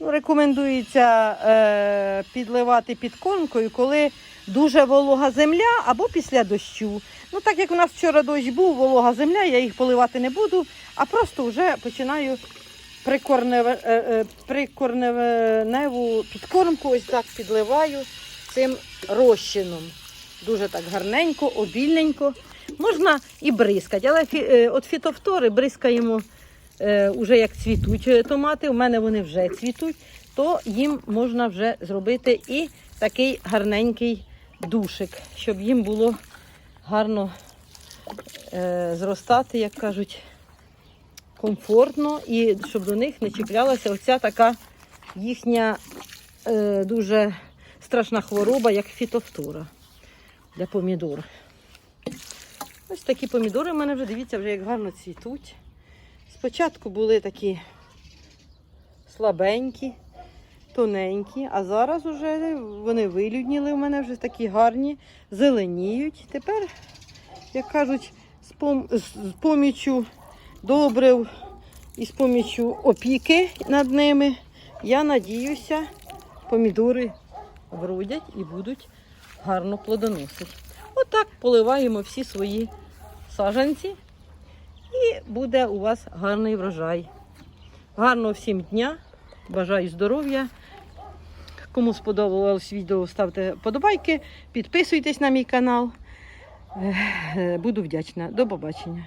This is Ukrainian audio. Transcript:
Ну, рекомендується е, підливати підкормкою, коли дуже волога земля або після дощу. Ну, так як у нас вчора дощ був, волога земля, я їх поливати не буду, а просто вже починаю прикорневе, е, е, прикорневу підкормку ось так підливаю цим розчином. Дуже так гарненько, обільненько. Можна і бризкати, але фі, е, от фітофтори бризкаємо уже як цвітуть е, томати. У мене вони вже цвітуть, то їм можна вже зробити і такий гарненький душик, щоб їм було гарно е, зростати, як кажуть, комфортно і щоб до них не чіплялася оця така їхня е, дуже страшна хвороба, як фітофтора для помідор. Ось такі помідори в мене вже, дивіться, вже як гарно цвітуть. Спочатку були такі слабенькі, тоненькі, а зараз вже вони вилюдніли у мене вже такі гарні, зеленіють. Тепер, як кажуть, з, пом... з з добрив і з поміччю опіки над ними, я надіюся, помідори вродять і будуть гарно плодоносити. Отак поливаємо всі свої саджанці і буде у вас гарний врожай. Гарного всім дня, бажаю здоров'я. Кому сподобалось відео, ставте подобайки, підписуйтесь на мій канал. Буду вдячна. До побачення.